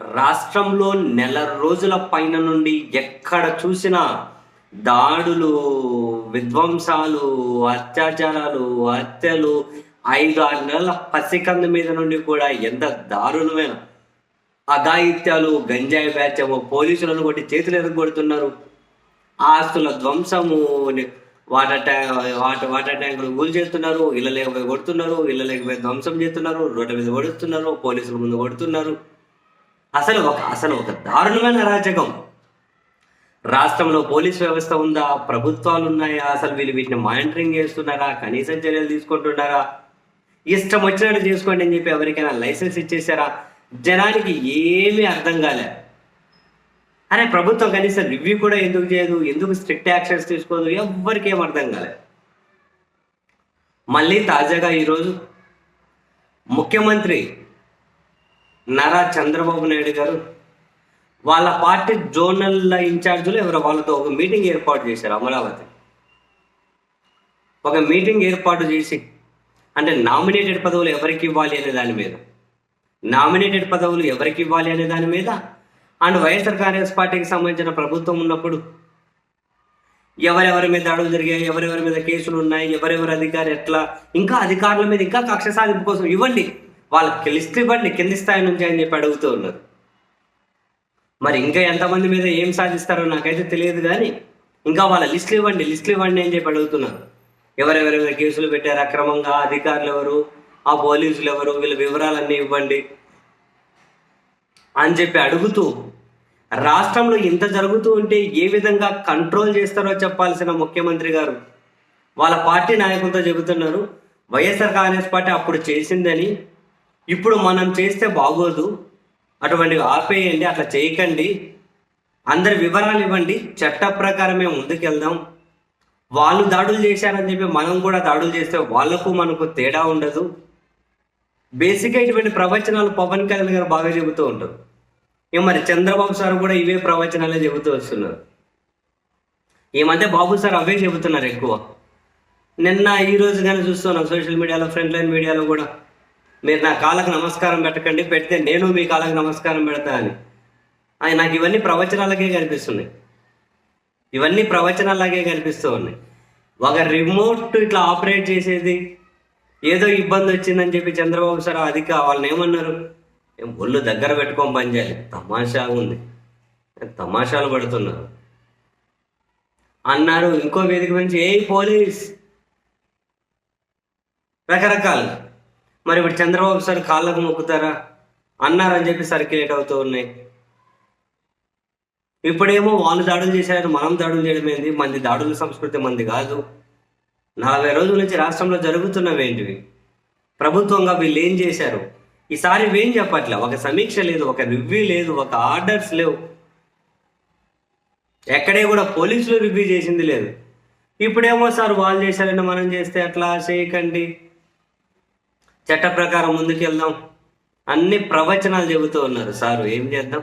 రాష్ట్రంలో నెల రోజుల పైన నుండి ఎక్కడ చూసినా దాడులు విధ్వంసాలు అత్యాచారాలు హత్యలు ఐదు ఆరు నెలల పసికంద మీద నుండి కూడా ఎంత దారుణమైన అఘాయిత్యాలు గంజాయి బ్యాచము పోలీసులను కొట్టి చేతులు ఎరగొడుతున్నారు. ఆస్తుల ధ్వంసము వాటర్ ట్యాంక్ వాటర్ వాటర్ ట్యాంకులు కూల్ చేస్తున్నారు ఇళ్ళ లేకపోయి కొడుతున్నారు ఇళ్ళ లేకపోయి ధ్వంసం చేస్తున్నారు రోడ్ల మీద కొడుతున్నారు పోలీసుల ముందు కొడుతున్నారు. అసలు ఒక అసలు ఒక దారుణమైన అరాచకం రాష్ట్రంలో పోలీస్ వ్యవస్థ ఉందా? ప్రభుత్వాలు ఉన్నాయా అసలు వీళ్ళు వీటిని మానిటరింగ్ చేస్తున్నారా? కనీసం చర్యలు తీసుకుంటున్నారా? ఇష్టం వచ్చినట్టు చేసుకోండి అని చెప్పి ఎవరికైనా లైసెన్స్ ఇచ్చేసారా జనానికి ఏమీ అర్థం కాలే. అరే ప్రభుత్వం కనీసం రివ్యూ కూడా ఎందుకు చేయదు? ఎందుకు స్ట్రిక్ట్ యాక్షన్స్ తీసుకోదు? ఎవ్వరికి ఏం అర్థం కాలే. మళ్ళీ తాజాగా ఈరోజు ముఖ్యమంత్రి నారా చంద్రబాబు నాయుడు గారు వాళ్ళ పార్టీ జోనల్ ఇన్ఛార్జీలు ఎవరో వాళ్ళతో ఒక మీటింగ్ ఏర్పాటు చేశారు అమరావతి. ఒక మీటింగ్ ఏర్పాటు చేసి అంటే నామినేటెడ్ పదవులు ఎవరికి ఇవ్వాలి అనే దాని మీద నామినేటెడ్ పదవులు ఎవరికి ఇవ్వాలి అనే దాని మీద అండ్ వైఎస్ఆర్ కాంగ్రెస్ పార్టీకి సంబంధించిన ప్రభుత్వం ఉన్నప్పుడు ఎవరెవరి మీద అడుగు జరిగాయి ఎవరెవరి మీద కేసులు ఉన్నాయి ఎవరెవరి అధికారి ఎట్లా ఇంకా అధికారుల మీద ఇంకా కక్ష సాధింపు కోసం ఇవ్వండి. వాళ్ళకి లిస్ట్ ఇవ్వండి కింది స్థాయి నుంచి అని చెప్పి అడుగుతూ ఉన్నారు. మరి ఇంకా ఎంతమంది మీద ఏం సాధిస్తారో నాకైతే తెలియదు కానీ ఇంకా వాళ్ళ లిస్టులు ఇవ్వండి లిస్టులు ఇవ్వండి అని చెప్పి అడుగుతున్నారు. ఎవరెవరి మీద కేసులు పెట్టారు అక్రమంగా అధికారులు ఎవరు ఆ పోలీసులు ఎవరు వీళ్ళ వివరాలన్నీ ఇవ్వండి అని చెప్పి అడుగుతూ రాష్ట్రంలో ఇంత జరుగుతూ ఉంటే ఏ విధంగా కంట్రోల్ చేస్తారో చెప్పాల్సిన ముఖ్యమంత్రి గారు వాళ్ళ పార్టీ నాయకులతో చెబుతున్నారు. వైఎస్ఆర్ కాంగ్రెస్ పార్టీ అప్పుడు చేసిందని ఇప్పుడు మనం చేస్తే బాగోదు. అటువంటివి ఆపేయండి అట్లా చేయకండి. అందరి వివరాలు ఇవ్వండి. చట్ట ప్రకారమే ముందుకెళ్దాం. వాళ్ళు దాడులు చేశారని చెప్పి మనం కూడా దాడులు చేస్తే వాళ్ళకు మనకు తేడా ఉండదు. బేసిక్గా ఇటువంటి ప్రవచనాలు పవన్ కళ్యాణ్ గారు బాగా చెబుతూ ఉంటారు. ఇక మరి చంద్రబాబు సార్ కూడా ఇవే ప్రవచనాలే చెబుతూ వస్తున్నారు. ఈ మధ్య బాబు సార్ అవే చెబుతున్నారు ఎక్కువ. నిన్న ఈ రోజు కానీ చూస్తున్నాం సోషల్ మీడియాలో ఫ్రంట్ లైన్ మీడియాలో కూడా. మీరు నా కాళ్ళకు నమస్కారం పెట్టకండి పెడితే నేను మీ కాళ్ళకు నమస్కారం పెడతా అని. ఆయన నాకు ఇవన్నీ ప్రవచనాలకే కనిపిస్తున్నాయి ఇవన్నీ ప్రవచనాలాగే కనిపిస్తూ ఉన్నాయి. ఒక రిమోట్ ఇట్లా ఆపరేట్ చేసేది ఏదో ఇబ్బంది వచ్చిందని చెప్పి చంద్రబాబు సార్ అధిక వాళ్ళని ఏమన్నారు? ఒళ్ళు దగ్గర పెట్టుకొని పని చేయాలి తమాషా ఉంది. తమాషాలు పడుతున్నారు? అన్నారు ఇంకో వేదిక నుంచి ఏ పోలీస్ రకరకాలు. మరి ఇప్పుడు చంద్రబాబు సార్ కాళ్ళకు మొక్కుతారా? అన్నారని చెప్పి సర్క్యులేట్ అవుతూ ఉన్నాయి. ఇప్పుడేమో వాళ్ళు దాడులు చేశారు మనం దాడులు చేయడం ఏంది? మంది దాడుల సంస్కృతి మంది కాదు. నలభై రోజుల నుంచి రాష్ట్రంలో జరుగుతున్నవి ఏంటివి? ప్రభుత్వంగా వీళ్ళు ఏం చేశారు? ఈసారి వేం చెప్పట్లే? ఒక సమీక్ష లేదు ఒక రివ్యూ లేదు ఒక ఆర్డర్స్ లేవు. ఎక్కడే కూడా పోలీసులు రివ్యూ చేసింది లేదు. ఇప్పుడేమో సార్ వాళ్ళు చేశారని మనం చేస్తే అట్లా చేయకండి? చట్ట ప్రకారం ముందుకెళ్దాం. అన్ని ప్రవచనాలు చెబుతూ ఉన్నారు సారు. ఏం చేద్దాం?